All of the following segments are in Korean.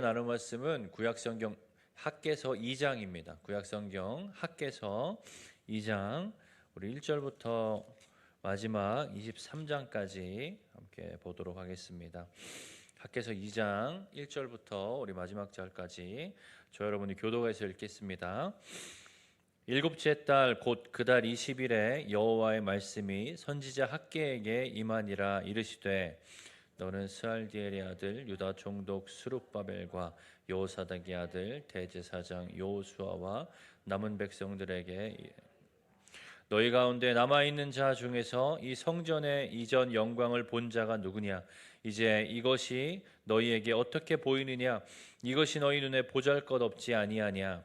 나눌 말씀은 구약성경 학계서 2장입니다. 구약성경 학계서 2장 우리 1절부터 마지막 23장까지 함께 보도록 하겠습니다. 학계서 2장 1절부터 우리 마지막 절까지 저 여러분이 교도가에서 읽겠습니다. 일곱째 달 곧 그달 20일에 여호와의 말씀이 선지자 학계에게 임하니라 이르시되 너는 스알디엘의 아들 유다 총독 스룹바벨과 요사닥의 아들 대제사장 요수아와 남은 백성들에게 너희 가운데 남아 있는 자 중에서 이 성전의 이전 영광을 본 자가 누구냐? 이제 이것이 너희에게 어떻게 보이느냐? 이것이 너희 눈에 보잘것없지 아니하냐?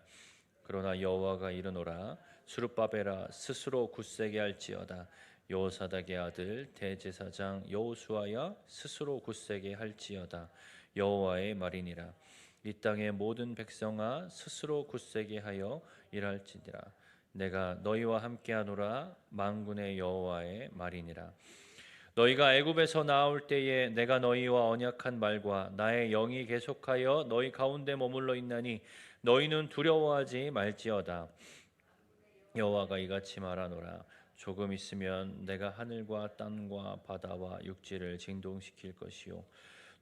그러나 여호와가 이르노라 수룹바벨아 스스로 굳세게 할지어다 여호사닥의 아들 대제사장 여호수아야 스스로 굳세게 할지어다. 여호와의 말이니라. 이 땅의 모든 백성아 스스로 굳세게 하여 일할지니라. 내가 너희와 함께하노라. 만군의 여호와의 말이니라. 너희가 애굽에서 나올 때에 내가 너희와 언약한 말과 나의 영이 계속하여 너희 가운데 머물러 있나니 너희는 두려워하지 말지어다. 여호와가 이같이 말하노라 조금 있으면 내가 하늘과 땅과 바다와 육지를 진동시킬 것이요.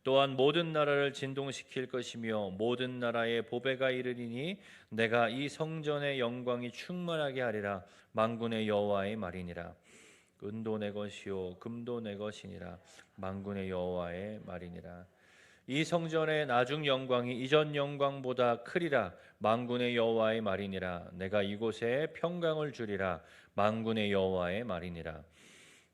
또한 모든 나라를 진동시킬 것이며 모든 나라의 보배가 이르리니 내가 이 성전의 영광이 충만하게 하리라. 만군의 여호와의 말이니라. 은도 내 것이요 금도 내 것이니라. 만군의 여호와의 말이니라. 이 성전의 나중 영광이 이전 영광보다 크리라. 만군의 여호와의 말이니라. 내가 이곳에 평강을 주리라 만군의 여호와의 말이니라.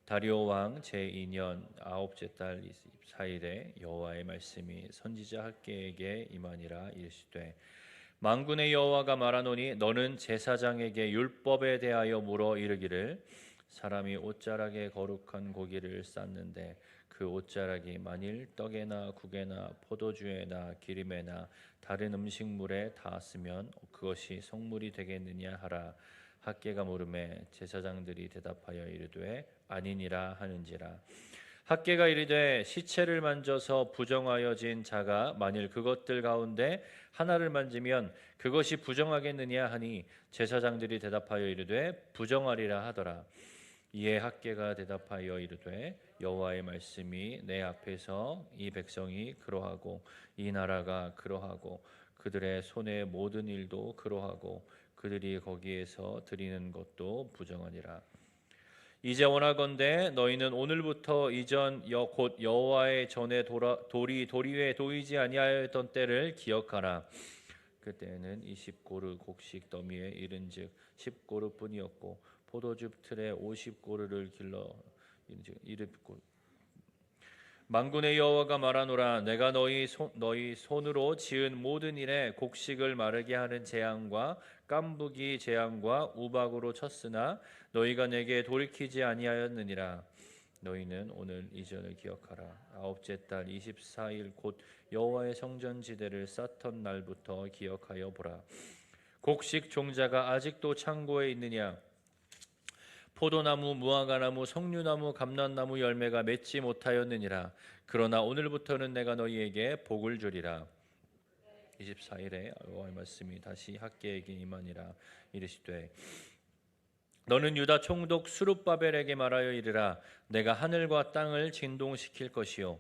다리오 왕 제2년 아홉째 달 24일에 여호와의 말씀이 선지자 학계에게 임하니라 이르시되 만군의 여호와가 말하노니 너는 제사장에게 율법에 대하여 물어 이르기를 사람이 옷자락에 거룩한 고기를 쌓는데 그 옷자락이 만일 떡에나 국에나 포도주에나 기름에나 다른 음식물에 닿았으면 그것이 성물이 되겠느냐 하라 학계가 물음에 제사장들이 대답하여 이르되 아니니라 하는지라. 학계가 이르되 시체를 만져서 부정하여진 자가 만일 그것들 가운데 하나를 만지면 그것이 부정하겠느냐 하니 제사장들이 대답하여 이르되 부정하리라 하더라. 이에 학계가 대답하여 이르되 여호와의 말씀이 내 앞에서 이 백성이 그러하고 이 나라가 그러하고 그들의 손의 모든 일도 그러하고 그들이 거기에서 드리는 것도 부정하니라. 이제 원하건대 너희는 오늘부터 이전 여, 곧 여호와의 전에 돌아, 돌이 도리 위에 도이지 아니하였던 때를 기억하라. 그때는 20고르 곡식 더미에 이른즉 10고르뿐이었고 포도즙 틀에 50고르를 길러 이르고. 만군의 여호와가 말하노라 내가 너희 손, 너희 손으로 지은 모든 일에 곡식을 마르게 하는 재앙과 깐부기 재앙과 우박으로 쳤으나 너희가 내게 돌이키지 아니하였느니라 너희는 오늘 이전을 기억하라 아홉째 달 24일 곧 여호와의 성전 지대를 쌓던 날부터 기억하여 보라 곡식 종자가 아직도 창고에 있느냐 포도나무, 무화과나무, 석류나무, 감람나무 열매가 맺지 못하였느니라. 그러나 오늘부터는 내가 너희에게 복을 주리라. 24일에 여호와의 말씀이 다시 학계에게 임하니라 이르시되 너는 유다 총독 수룹바벨에게 말하여 이르라 내가 하늘과 땅을 진동시킬 것이요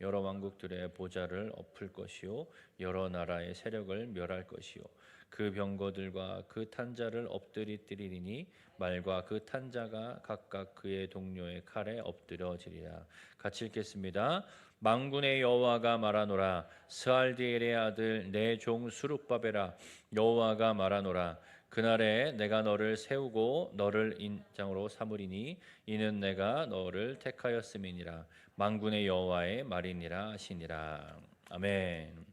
여러 왕국들의 보좌를 엎을 것이요 여러 나라의 세력을 멸할 것이요 그 병거들과 그 탄자를 엎드리리니 말과 그 탄자가 각각 그의 동료의 칼에 엎드려지리라. 같이 읽겠습니다. 망군의 여호와가 말하노라 스알디엘의 아들 내 종 수룹바벨아 여호와가 말하노라 그날에 내가 너를 세우고 너를 인장으로 삼으리니 이는 내가 너를 택하였음이니라 망군의 여호와의 말이니라 하시니라 아멘.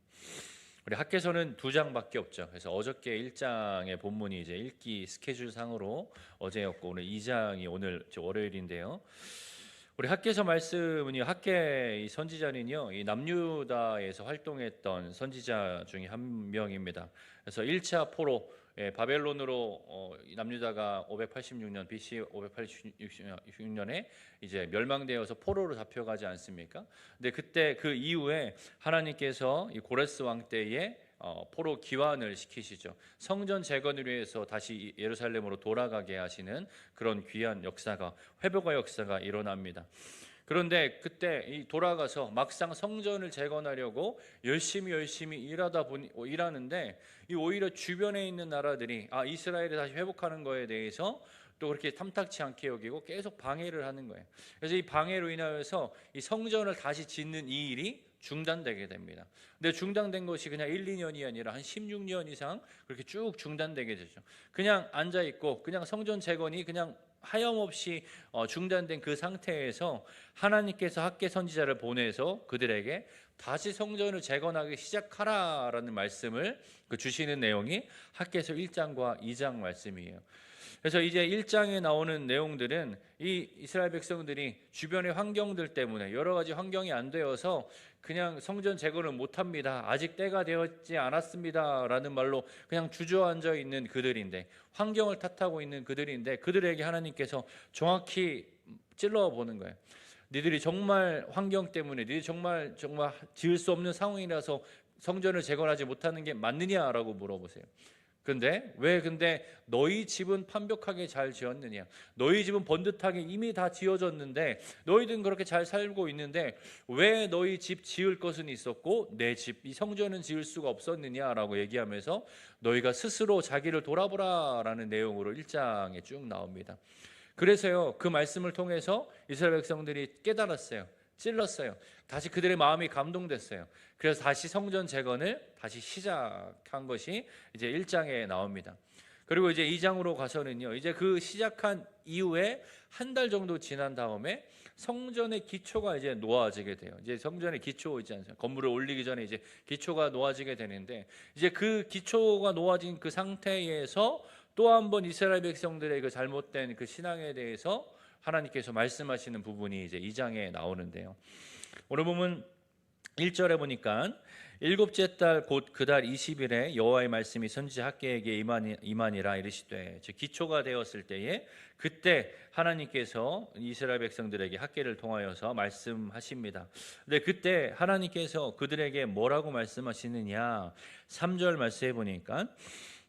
우리 학계서는 두 장밖에 없죠. 그래서 어저께 1장의 본문이 이제 읽기 스케줄 상으로 어제였고 오늘 2장이 오늘 월요일인데요. 우리 학계서 말씀은요. 학계 이 선지자는요. 이 남유다에서 활동했던 선지자 중에 한 명입니다. 그래서 1차 포로 예, 바벨론으로 어, 이 남유다가 586년 BC 586년에 이제 멸망되어서 포로로 잡혀가지 않습니까? 근데 그때 그 이후에 하나님께서 이 고레스 왕 때에 어, 포로 기환을 시키시죠. 성전 재건을 위해서 다시 예루살렘으로 돌아가게 하시는 그런 귀한 역사가 회복의 역사가 일어납니다. 그런데 그때 이 돌아가서 막상 성전을 재건하려고 열심히 열심히 일하다 보니 어, 일하는데 이 오히려 주변에 있는 나라들이 아 이스라엘을 다시 회복하는 거에 대해서 또 그렇게 탐탁치 않게 여기고 계속 방해를 하는 거예요. 그래서 이 방해로 인하여서 이 성전을 다시 짓는 이 일이 중단되게 됩니다. 근데 중단된 것이 그냥 1, 2년이 아니라 한 16년 이상 그렇게 쭉 중단되게 되죠. 그냥 앉아 있고 그냥 성전 재건이 그냥 하염없이 어, 중단된 그 상태에서 하나님께서 학계 선지자를 보내서 그들에게 다시 성전을 재건하기 시작하라라는 말씀을 그 주시는 내용이 학계서 1장과 2장 말씀이에요. 그래서 이제 1장에 나오는 내용들은 이 이스라엘 백성들이 주변의 환경들 때문에 여러 가지 환경이 안 되어서 그냥 성전 재건을 못 합니다. 아직 때가 되었지 않았습니다라는 말로 그냥 주저앉아 있는 그들인데 환경을 탓하고 있는 그들인데 그들에게 하나님께서 정확히 찔러 보는 거예요. 니들이 정말 환경 때문에 니들이 정말 정말 지을 수 없는 상황이라서 성전을 재건하지 못하는 게 맞느냐라고 물어보세요. 근데 왜 근데 너희 집은 완벽하게 잘 지었느냐? 너희 집은 번듯하게 이미 다 지어졌는데 너희들은 그렇게 잘 살고 있는데 왜 너희 집 지을 것은 있었고 내 집 이 성전은 지을 수가 없었느냐라고 얘기하면서 너희가 스스로 자기를 돌아보라라는 내용으로 1장에 쭉 나옵니다. 그래서요 그 말씀을 통해서 이스라엘 백성들이 깨달았어요. 찔렀어요. 다시 그들의 마음이 감동됐어요. 그래서 다시 성전 재건을 다시 시작한 것이 이제 1장에 나옵니다. 그리고 이제 2장으로 가서는요. 이제 그 시작한 이후에 한 달 정도 지난 다음에 성전의 기초가 이제 놓아지게 돼요. 이제 성전의 기초 있지 않습니까? 건물을 올리기 전에 이제 기초가 놓아지게 되는데 이제 그 기초가 놓아진 그 상태에서 또 한 번 이스라엘 백성들의 그 잘못된 그 신앙에 대해서 하나님께서 말씀하시는 부분이 이제 2장에 나오는데요. 오늘 보면 1절에 보니까 일곱째 달 곧 그 달 20일에 여호와의 말씀이 선지자 학계에게 임하니, 임하니라 이르시되 즉 기초가 되었을 때에 그때 하나님께서 이스라엘 백성들에게 학계를 통하여서 말씀하십니다. 근데 그때 하나님께서 그들에게 뭐라고 말씀하시느냐 3절 말씀해 보니까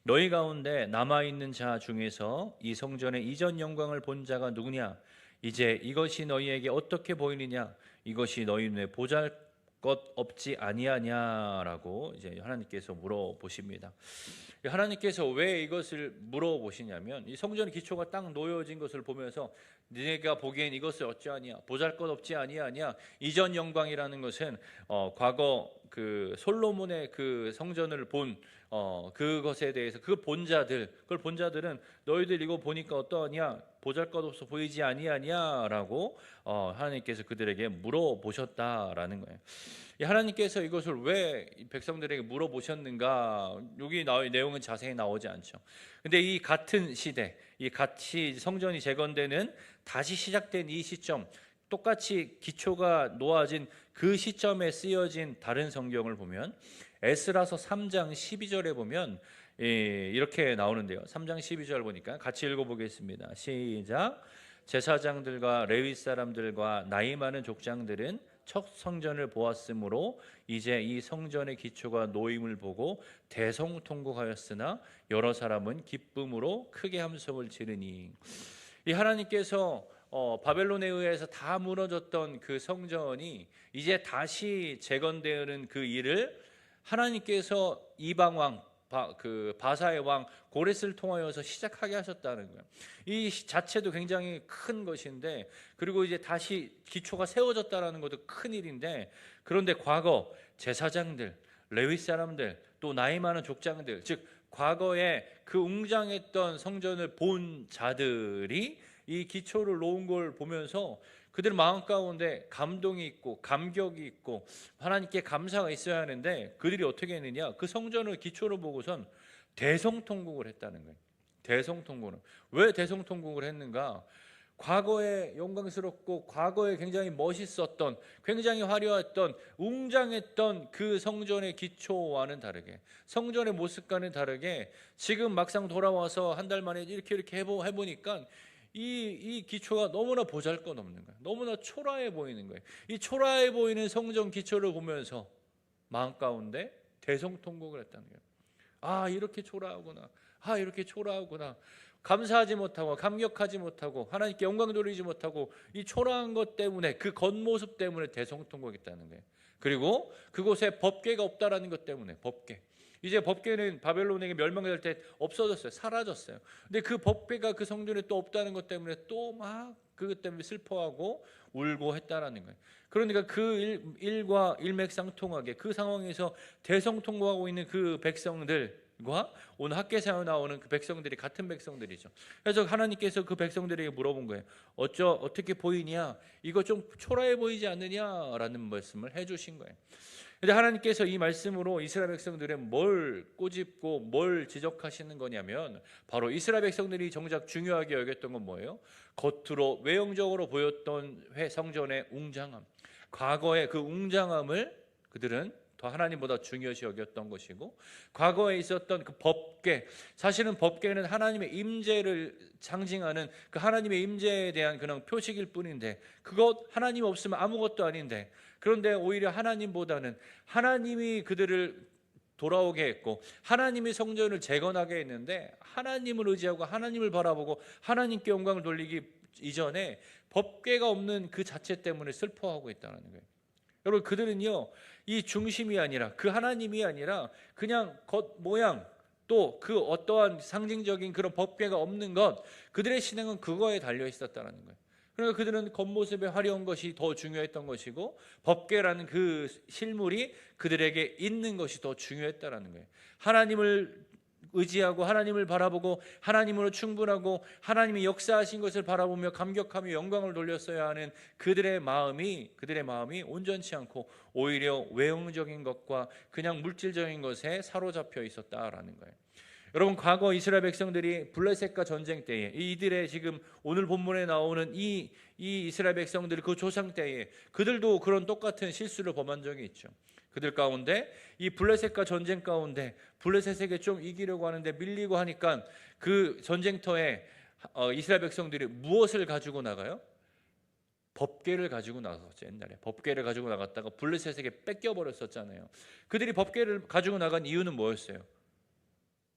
너희 가운데 남아 있는 자 중에서 이 성전의 이전 영광을 본 자가 누구냐 이제 이것이 너희에게 어떻게 보이느냐? 이것이 너희 눈에 보잘 것 없지 아니하냐라고 이제 하나님께서 물어보십니다. 하나님께서 왜 이것을 물어보시냐면 이 성전의 기초가 딱 놓여진 것을 보면서 네가 보기엔 이것을 어찌하냐? 보잘것 없지 아니하냐? 이전 영광이라는 것은 어, 과거 그 솔로몬의 그 성전을 본 어, 그것에 대해서 그 본자들 그걸 본자들은 너희들 이거 보니까 어떠하냐 보잘것없어 보이지 아니하냐라고 어, 하나님께서 그들에게 물어보셨다라는 거예요. 하나님께서 이것을 왜 백성들에게 물어보셨는가? 여기 나 내용은 자세히 나오지 않죠. 근데 이 같은 시대, 이 같이 성전이 재건되는 다시 시작된 이 시점, 똑같이 기초가 놓아진 그 시점에 쓰여진 다른 성경을 보면 에스라서 3장 12절에 보면 이렇게 나오는데요. 3장 12절 보니까 같이 읽어보겠습니다. 시작. 제사장들과 레위 사람들과 나이 많은 족장들은 첫 성전을 보았으므로 이제 이 성전의 기초가 놓임을 보고 대성통곡하였으나 여러 사람은 기쁨으로 크게 함성을 지르니 이 하나님께서 어, 바벨론에 의해서 다 무너졌던 그 성전이 이제 다시 재건되는 그 일을 하나님께서 이방 왕, 바, 그 바사의 왕 고레스를 통하여서 시작하게 하셨다는 거예요. 이 자체도 굉장히 큰 것인데 그리고 이제 다시 기초가 세워졌다라는 것도 큰 일인데 그런데 과거 제사장들, 레위 사람들, 또 나이 많은 족장들, 즉 과거에 그 웅장했던 성전을 본 자들이 이 기초를 놓은 걸 보면서 그들 마음 가운데 감동이 있고 감격이 있고 하나님께 감사가 있어야 하는데 그들이 어떻게 했느냐 그 성전을 기초로 보고선 대성통곡을 했다는 거예요. 대성통곡은 왜 대성통곡을 했는가? 과거에 영광스럽고 과거에 굉장히 멋있었던 굉장히 화려했던 웅장했던 그 성전의 기초와는 다르게 성전의 모습과는 다르게 지금 막상 돌아와서 한 달 만에 이렇게 이렇게 해보, 해보니까 이, 이 기초가 너무나 보잘 것 없는 거예요. 너무나 초라해 보이는 거예요. 이 초라해 보이는 성전 기초를 보면서 마음 가운데 대성통곡을 했다는 거예요. 아 이렇게 초라하구나. 아 이렇게 초라하구나. 감사하지 못하고 감격하지 못하고 하나님께 영광 돌리지 못하고 이 초라한 것 때문에 그 겉모습 때문에 대성통곡했다는 거예요. 그리고 그곳에 법궤가 없다라는 것 때문에 법궤. 이제 법궤는 바벨론에게 멸망될 때 없어졌어요. 사라졌어요. 근데 그 법궤가 그 성전에 또 없다는 것 때문에 또 막 그것 때문에 슬퍼하고 울고 했다라는 거예요. 그러니까 그 일, 일과 일맥상통하게 그 상황에서 대성통곡하고 있는 그 백성들 과 오늘 학계사에 나오는 그 백성들이 같은 백성들이죠. 그래서 하나님께서 그 백성들에게 물어본 거예요. 어쩌 어떻게 보이냐? 이거 좀 초라해 보이지 않느냐라는 말씀을 해 주신 거예요. 근데 하나님께서 이 말씀으로 이스라엘 백성들의 뭘 꼬집고 뭘 지적하시는 거냐면 바로 이스라엘 백성들이 정작 중요하게 여겼던 건 뭐예요? 겉으로 외형적으로 보였던 회 성전의 웅장함, 과거의 그 웅장함을 그들은 더 하나님보다 중요시 여겼던 것이고 과거에 있었던 그 법궤 사실은 법궤는 하나님의 임재를 상징하는 그 하나님의 임재에 대한 그런 표식일 뿐인데 그것 하나님 없으면 아무것도 아닌데 그런데 오히려 하나님보다는 하나님이 그들을 돌아오게 했고 하나님이 성전을 재건하게 했는데 하나님을 의지하고 하나님을 바라보고 하나님께 영광을 돌리기 이전에 법궤가 없는 그 자체 때문에 슬퍼하고 있다는 거예요. 여러분 그들은요 이 중심이 아니라 그 하나님이 아니라 그냥 겉 모양 또 그 어떠한 상징적인 그런 법궤가 없는 것 그들의 신앙은 그거에 달려 있었다는 거예요. 그러니까 그들은 겉모습에 화려한 것이 더 중요했던 것이고 법궤라는 그 실물이 그들에게 있는 것이 더 중요했다라는 거예요. 하나님을 의지하고 하나님을 바라보고 하나님으로 충분하고 하나님이 역사하신 것을 바라보며 감격하며 영광을 돌렸어야 하는 그들의 마음이 그들의 마음이 온전치 않고 오히려 외형적인 것과 그냥 물질적인 것에 사로잡혀 있었다라는 거예요. 여러분 과거 이스라엘 백성들이 블레셋과 전쟁 때에 이들의 지금 오늘 본문에 나오는 이, 이 이스라엘 백성들 그 조상 때에 그들도 그런 똑같은 실수를 범한 적이 있죠. 그들 가운데 이 블레셋과 전쟁 가운데 블레셋에게 좀 이기려고 하는데 밀리고 하니까 그 전쟁터에 어, 이스라엘 백성들이 무엇을 가지고 나가요? 법궤를 가지고 나갔죠 옛날에 법궤를 가지고 나갔다가 블레셋에게 뺏겨 버렸었잖아요. 그들이 법궤를 가지고 나간 이유는 뭐였어요?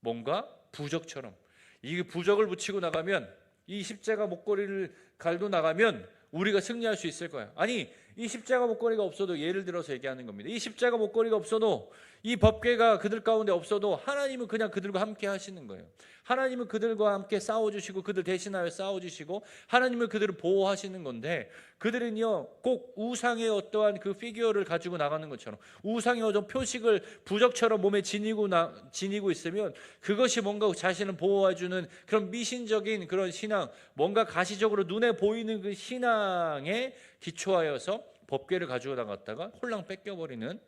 뭔가 부적처럼 이 부적을 붙이고 나가면 이 십자가 목걸이를 갈고 나가면 우리가 승리할 수 있을 거야. 아니 이 십자가 목걸이가 없어도 예를 들어서 얘기하는 겁니다. 이 십자가 목걸이가 없어도 이 법궤가 그들 가운데 없어도 하나님은 그냥 그들과 함께 하시는 거예요. 하나님은 그들과 함께 싸워 주시고 그들 대신하여 싸워 주시고 하나님은 그들을 보호하시는 건데 그들은요 꼭 우상의 어떠한 그 피규어를 가지고 나가는 것처럼 우상의 어떤 표식을 부적처럼 몸에 지니고 나, 지니고 있으면 그것이 뭔가 자신을 보호해 주는 그런 미신적인 그런 신앙 뭔가 가시적으로 눈에 보이는 그 신앙에 기초하여서 법궤를 가지고 나갔다가 홀랑 뺏겨버리는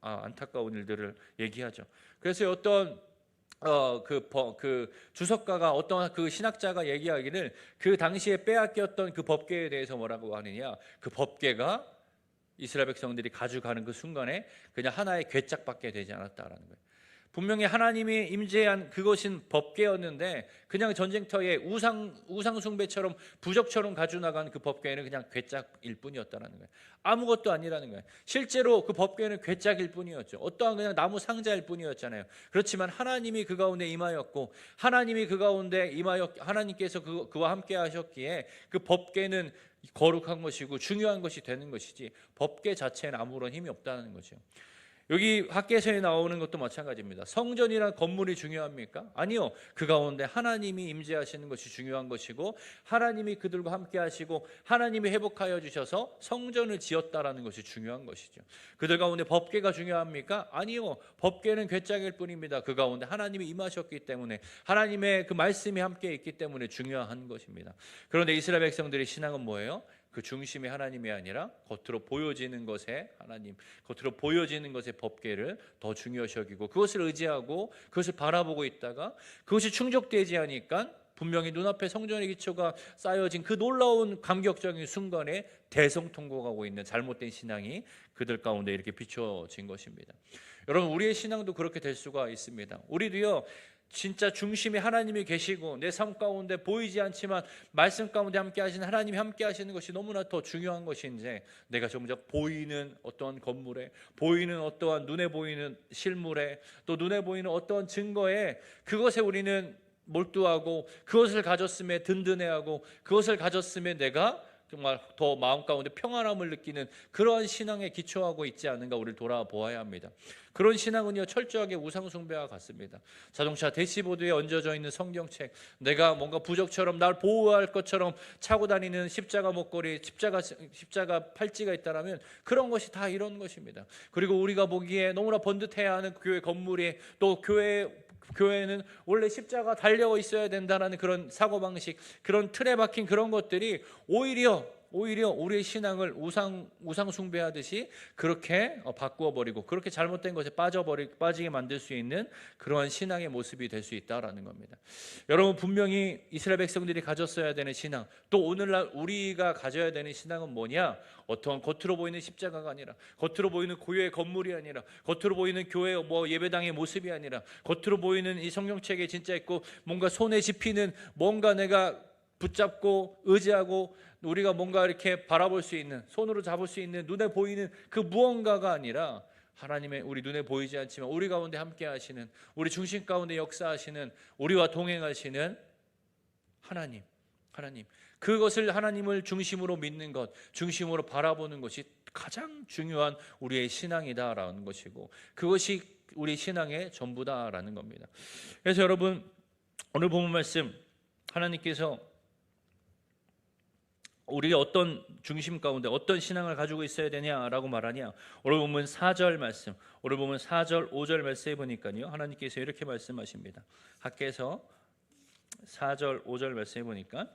아, 안타까운 일들을 얘기하죠. 그래서 어떤 어그 그 주석가가 어떤 그 신학자가 얘기하기를 그 당시에 빼앗겼던 그 법궤에 대해서 뭐라고 하느냐 그 법궤가 이스라엘 백성들이 가져가는 그 순간에 그냥 하나의 괴짝밖에 되지 않았다라는 거예요. 분명히 하나님이 임재한 그것은 법궤였는데 그냥 전쟁터에 우상 우상 숭배처럼 부적처럼 가져 나간 그 법궤는 그냥 괴짝일 뿐이었다라는 거예요. 아무것도 아니라는 거예요. 실제로 그 법궤는 괴짝일 뿐이었죠. 어떠한 그냥 나무 상자일 뿐이었잖아요. 그렇지만 하나님이 그 가운데 임하였고 하나님이 그 가운데 임하였 하나님께서 그, 그와 함께 하셨기에 그 법궤는 거룩한 것이고 중요한 것이 되는 것이지 법궤 자체는 아무런 힘이 없다는 거죠. 여기 학계서에 나오는 것도 마찬가지입니다. 성전이란 건물이 중요합니까? 아니요. 그 가운데 하나님이 임재하시는 것이 중요한 것이고 하나님이 그들과 함께 하시고 하나님이 회복하여 주셔서 성전을 지었다라는 것이 중요한 것이죠. 그들 가운데 법궤가 중요합니까? 아니요. 법궤는 괴짝일 뿐입니다. 그 가운데 하나님이 임하셨기 때문에 하나님의 그 말씀이 함께 있기 때문에 중요한 것입니다. 그런데 이스라엘 백성들의 신앙은 뭐예요? 그 중심이 하나님이 아니라 겉으로 보여지는 것에 하나님, 겉으로 보여지는 것의 법계를 더 중요시 여기고 그것을 의지하고 그것을 바라보고 있다가 그것이 충족되지 않으니까 분명히 눈앞에 성전의 기초가 쌓여진 그 놀라운 감격적인 순간에 대성통곡하고 있는 잘못된 신앙이 그들 가운데 이렇게 비춰진 것입니다. 여러분 우리의 신앙도 그렇게 될 수가 있습니다. 우리도요 진짜 중심에 하나님이 계시고 내 삶 가운데 보이지 않지만 말씀 가운데 함께 하시는 하나님이 함께 하시는 것이 너무나 더 중요한 것인지 내가 정작 보이는 어떠한 건물에 보이는 어떠한 눈에 보이는 실물에 또 눈에 보이는 어떠한 증거에 그것에 우리는 몰두하고 그것을 가졌음에 든든해하고 그것을 가졌음에 내가 정말 더 마음 가운데 평안함을 느끼는 그러한 신앙에 기초하고 있지 않은가 우리를 돌아보아야 합니다. 그런 신앙은요 철저하게 우상 숭배와 같습니다. 자동차 대시보드에 얹어져 있는 성경책, 내가 뭔가 부적처럼 날 보호할 것처럼 차고 다니는 십자가 목걸이, 십자가 십자가 팔찌가 있다라면 그런 것이 다 이런 것입니다. 그리고 우리가 보기에 너무나 번듯해야 하는 교회 건물이 또 교회 교회는 원래 십자가 달려 있어야 된다라는 그런 사고 방식, 그런 틀에 박힌 그런 것들이 오히려 오히려 우리의 신앙을 우상 우상 숭배하듯이 그렇게 어, 바꾸어 버리고 그렇게 잘못된 것에 빠져버리 빠지게 만들 수 있는 그러한 신앙의 모습이 될 수 있다라는 겁니다. 여러분 분명히 이스라엘 백성들이 가졌어야 되는 신앙, 또 오늘날 우리가 가져야 되는 신앙은 뭐냐? 어떠한 겉으로 보이는 십자가가 아니라 겉으로 보이는 고유의 건물이 아니라 겉으로 보이는 교회 뭐 예배당의 모습이 아니라 겉으로 보이는 이 성경책에 진짜 있고 뭔가 손에 집히는 뭔가 내가 붙잡고 의지하고 우리가 뭔가 이렇게 바라볼 수 있는 손으로 잡을 수 있는 눈에 보이는 그 무언가가 아니라 하나님의 우리 눈에 보이지 않지만 우리 가운데 함께 하시는 우리 중심 가운데 역사하시는 우리와 동행하시는 하나님 하나님 그것을 하나님을 중심으로 믿는 것 중심으로 바라보는 것이 가장 중요한 우리의 신앙이다라는 것이고 그것이 우리 신앙의 전부다라는 겁니다. 그래서 여러분 오늘 본문 말씀 하나님께서 우리가 어떤 중심 가운데 어떤 신앙을 가지고 있어야 되냐라고 말하냐. 오늘 보면 4절 말씀. 오늘 보면 4절, 5절 말씀해 보니까요. 하나님께서 이렇게 말씀하십니다. 학께서 4절, 5절 말씀해 보니까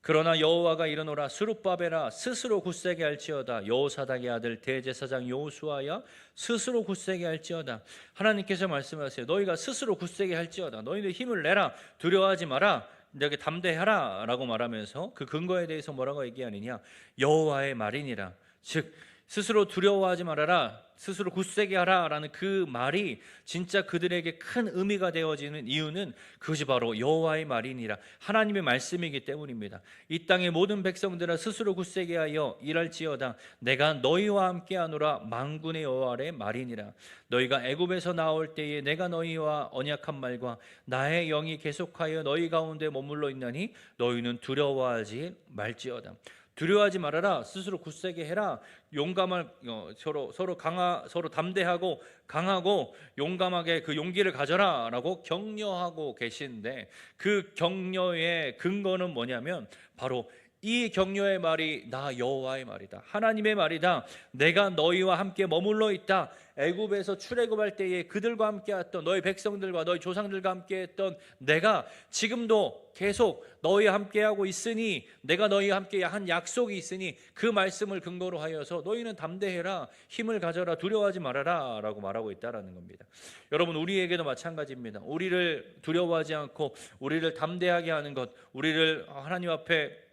그러나 여호와가 이르노라 스룹바벨아 스스로 굳세게 할지어다 여호사닥의 아들 대제사장 여호수아야 스스로 굳세게 할지어다 하나님께서 말씀하세요 너희가 스스로 굳세게 할지어다 너희들 힘을 내라 두려워하지 마라 너에게 담대하라라고 말하면서 그 근거에 대해서 뭐라고 얘기하느냐? 여호와의 말이니라. 즉 스스로 두려워하지 말아라 스스로 굳세게 하라라는 그 말이 진짜 그들에게 큰 의미가 되어지는 이유는 그것이 바로 여호와의 말이니라. 하나님의 말씀이기 때문입니다. 이 땅의 모든 백성들아 스스로 굳세게 하여 일할지어다. 내가 너희와 함께하노라. 만군의 여호와의 말이니라. 너희가 애굽에서 나올 때에 내가 너희와 언약한 말과 나의 영이 계속하여 너희 가운데 머물러 있나니 너희는 두려워하지 말지어다 두려워하지 말아라. 스스로 굳세게 해라. 용감할 어, 서로 서로 강하 서로 담대하고 강하고 용감하게 그 용기를 가져라라고 격려하고 계신데 그 격려의 근거는 뭐냐면 바로 이 격려의 말이 나 여호와의 말이다. 하나님의 말이다. 내가 너희와 함께 머물러 있다. 애굽에서 출애굽할 때에 그들과 함께 했던 너희 백성들과 너희 조상들과 함께 했던 내가 지금도 계속 너희와 함께 하고 있으니 내가 너희와 함께 한 약속이 있으니 그 말씀을 근거로 하여서 너희는 담대해라 힘을 가져라 두려워하지 말아라라고 말하고 있다라는 겁니다. 여러분 우리에게도 마찬가지입니다. 우리를 두려워하지 않고 우리를 담대하게 하는 것, 우리를 하나님 앞에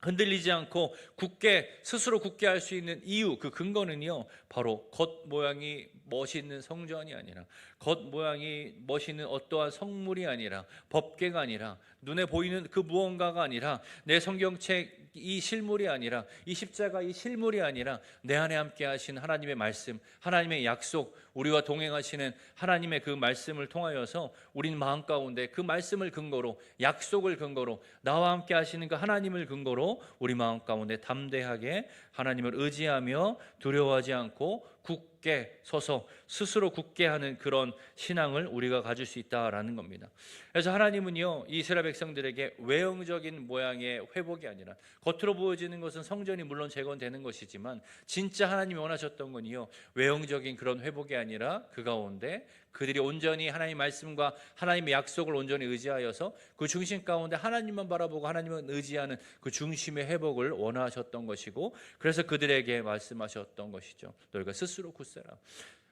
흔들리지 않고 굳게 스스로 굳게 할 수 있는 이유 그 근거는요 바로 겉 모양이 멋있는 성전이 아니라 겉 모양이 멋있는 어떠한 성물이 아니라 법계가 아니라 눈에 보이는 그 무언가가 아니라 내 성경책 이 실물이 아니라 이 십자가 이 실물이 아니라 내 안에 함께 하신 하나님의 말씀, 하나님의 약속, 우리와 동행하시는 하나님의 그 말씀을 통하여서 우린 마음 가운데 그 말씀을 근거로 약속을 근거로 나와 함께 하시는 그 하나님을 근거로 우리 마음 가운데 담대하게 하나님을 의지하며 두려워하지 않고 굳 게 서서 스스로 굳게 하는 그런 신앙을 우리가 가질 수 있다라는 겁니다. 그래서 하나님은요 이스라엘 백성들에게 외형적인 모양의 회복이 아니라 겉으로 보여지는 것은 성전이 물론 재건되는 것이지만 진짜 하나님이 원하셨던 건요 외형적인 그런 회복이 아니라 그 가운데 그들이 온전히 하나님 말씀과 하나님의 약속을 온전히 의지하여서 그 중심 가운데 하나님만 바라보고 하나님을 의지하는 그 중심의 회복을 원하셨던 것이고 그래서 그들에게 말씀하셨던 것이죠. 너희가 스스로 굳세라.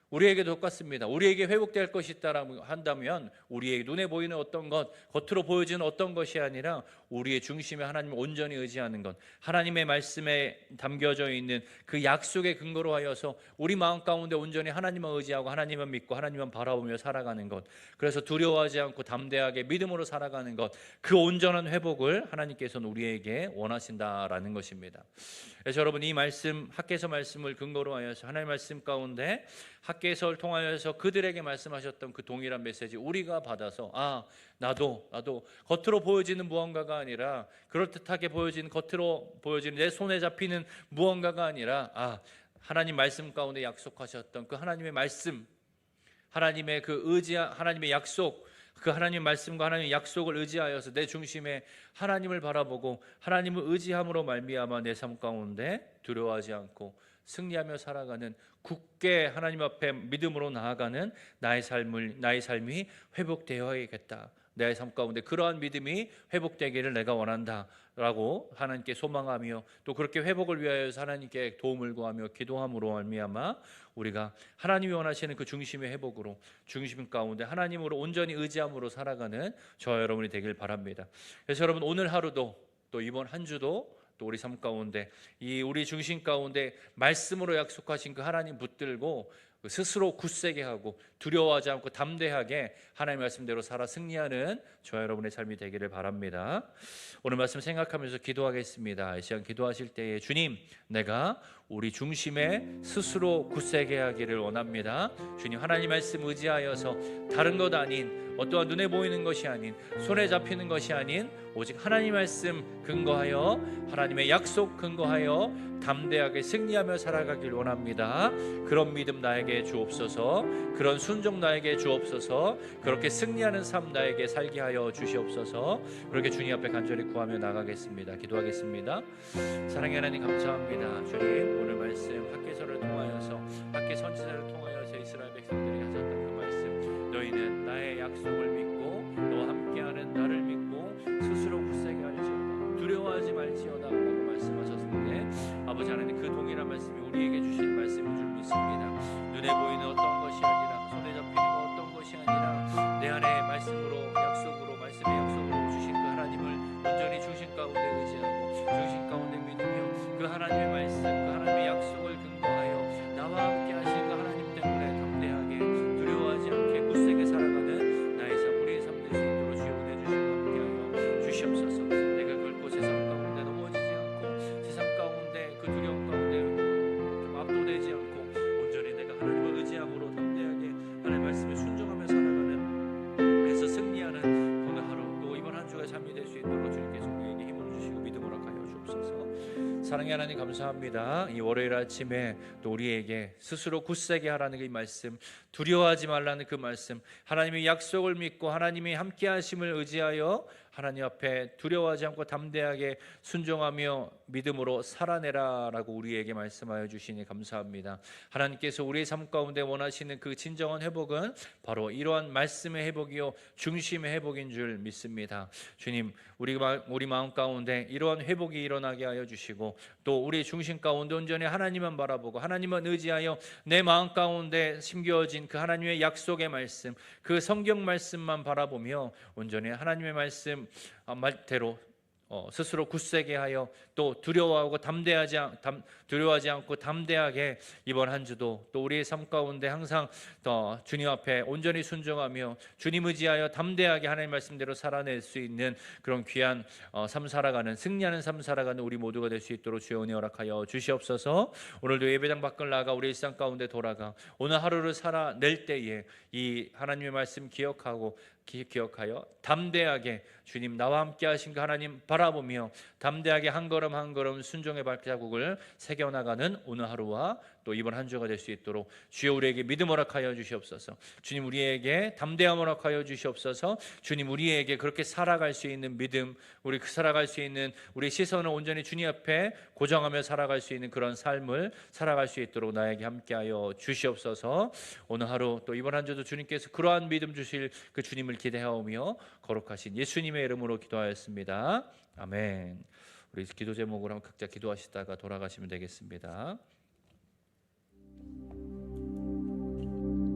우리에게도 똑같습니다. 우리에게 회복될 것이 있다라고 한다면 우리의 눈에 보이는 어떤 것, 겉으로 보여지는 어떤 것이 아니라 우리의 중심에 하나님을 온전히 의지하는 것, 하나님의 말씀에 담겨져 있는 그 약속의 근거로 하여서 우리 마음 가운데 온전히 하나님을 의지하고 하나님을 믿고 하나님만 바라보며 살아가는 것. 그래서 두려워하지 않고 담대하게 믿음으로 살아가는 것. 그 온전한 회복을 하나님께서는 우리에게 원하신다라는 것입니다. 그래서 여러분 이 말씀 학계서 말씀을 근거로 하여서 하나님의 말씀 가운데 학 계서를 통하여서 그들에게 말씀하셨던 그 동일한 메시지 우리가 받아서 아 나도 나도 겉으로 보여지는 무언가가 아니라 그럴듯하게 보여지는 겉으로 보여지는 내 손에 잡히는 무언가가 아니라 아 하나님 말씀 가운데 약속하셨던 그 하나님의 말씀 하나님의 그 의지 하나님의 약속 그 하나님 말씀과 하나님의 약속을 의지하여서 내 중심에 하나님을 바라보고 하나님을 의지함으로 말미암아 내 삶 가운데 두려워하지 않고 승리하며 살아가는 굳게 하나님 앞에 믿음으로 나아가는 나의 삶을 나의 삶이 회복되어야겠다. 내 삶 가운데 그러한 믿음이 회복되기를 내가 원한다라고 하나님께 소망하며 또 그렇게 회복을 위하여 하나님께 도움을 구하며 기도함으로 말미암아 우리가 하나님이 원하시는 그 중심의 회복으로 중심 가운데 하나님으로 온전히 의지함으로 살아가는 저 여러분이 되길 바랍니다. 그래서 여러분 오늘 하루도 또 이번 한 주도 또 우리 삶 가운데 이 우리 중심 가운데 말씀으로 약속하신 그 하나님 붙들고 그 스스로 굳세게 하고 두려워하지 않고 담대하게 하나님 말씀대로 살아 승리하는 저 여러분의 삶이 되기를 바랍니다. 오늘 말씀 생각하면서 기도하겠습니다. 이 시간 기도하실 때에 주님, 내가 우리 중심에 스스로 굳세게 하기를 원합니다. 주님 하나님 말씀 의지하여서 다른 것 아닌 어떠한 눈에 보이는 것이 아닌 손에 잡히는 것이 아닌 오직 하나님 말씀 근거하여 하나님의 약속 근거하여 담대하게 승리하며 살아가길 원합니다. 그런 믿음 나에게 주옵소서. 그런 순종 나에게 주옵소서. 그렇게 승리하는 삶 나에게 살게 하여 주시옵소서. 그렇게 주님 앞에 간절히 구하며 나가겠습니다. 기도하겠습니다. 사랑의 하나님 감사합니다. 주님 오늘 말씀 학계서를 통하여서 학계 선지자를 통하여서 이스라엘 백성들이 하셨던 그 말씀 너희는 나의 약속을 믿고 너와 함께하는 나를 믿고 스스로 굳세게 할지어다 두려워하지 말지어다 라고 말씀하셨는데 아버지 하나님 그 동일한 말씀이 우리에게 주신 말씀인 줄 믿습니다. 눈에 보이는 어떤 것이 아니라 사랑의 하나님 감사합니다. 이 월요일 아침에 또 우리에게 스스로 굳세게 하라는 그 말씀, 두려워하지 말라는 그 말씀, 하나님의 약속을 믿고 하나님이 함께 하심을 의지하여 하나님 앞에 두려워하지 않고 담대하게 순종하며 믿음으로 살아내라라고 우리에게 말씀하여 주시니 감사합니다. 하나님께서 우리의 삶 가운데 원하시는 그 진정한 회복은 바로 이러한 말씀의 회복이요 중심의 회복인 줄 믿습니다. 주님, 우리 마- 우리 마음 가운데 이러한 회복이 일어나게 하여 주시고 또 우리 중심 가운데 온전히 하나님만 바라보고 하나님만 의지하여 내 마음 가운데 심겨진 그 하나님의 약속의 말씀, 그 성경 말씀만 바라보며 온전히 하나님의 말씀 아, 말대로 어, 스스로 굳세게 하여 또 두려워하고 담대하지 않, 담, 두려워하지 않고 담대하게 이번 한 주도 또 우리의 삶 가운데 항상 더 주님 앞에 온전히 순종하며 주님 의지하여 담대하게 하나님 말씀대로 살아낼 수 있는 그런 귀한 어, 삶 살아가는 승리하는 삶 살아가는 우리 모두가 될 수 있도록 주여 은혜 허락하여 주시옵소서. 오늘도 예배당 밖을 나가 우리 일상 가운데 돌아가 오늘 하루를 살아낼 때에 이 하나님의 말씀 기억하고 기, 기억하여 담대하게 주님 나와 함께 하신 그 하나님 바라보며 담대하게 한 걸음 한 걸음 순종의 발자국을 새겨 나가는 오늘 하루와 또 이번 한 주가 될 수 있도록 주여 우리에게 믿음 허락하여 주시옵소서. 주님 우리에게 담대함 허락하여 주시옵소서. 주님 우리에게 그렇게 살아갈 수 있는 믿음, 우리 그 살아갈 수 있는 우리 시선을 온전히 주님 앞에 고정하며 살아갈 수 있는 그런 삶을 살아갈 수 있도록 나에게 함께하여 주시옵소서. 오늘 하루 또 이번 한 주도 주님께서 그러한 믿음 주실 그 주님을 기대하오며 거룩하신 예수님의 이름으로 기도하였습니다. 아멘. 우리 기도 제목으로 각자 기도하시다가 돌아가시면 되겠습니다.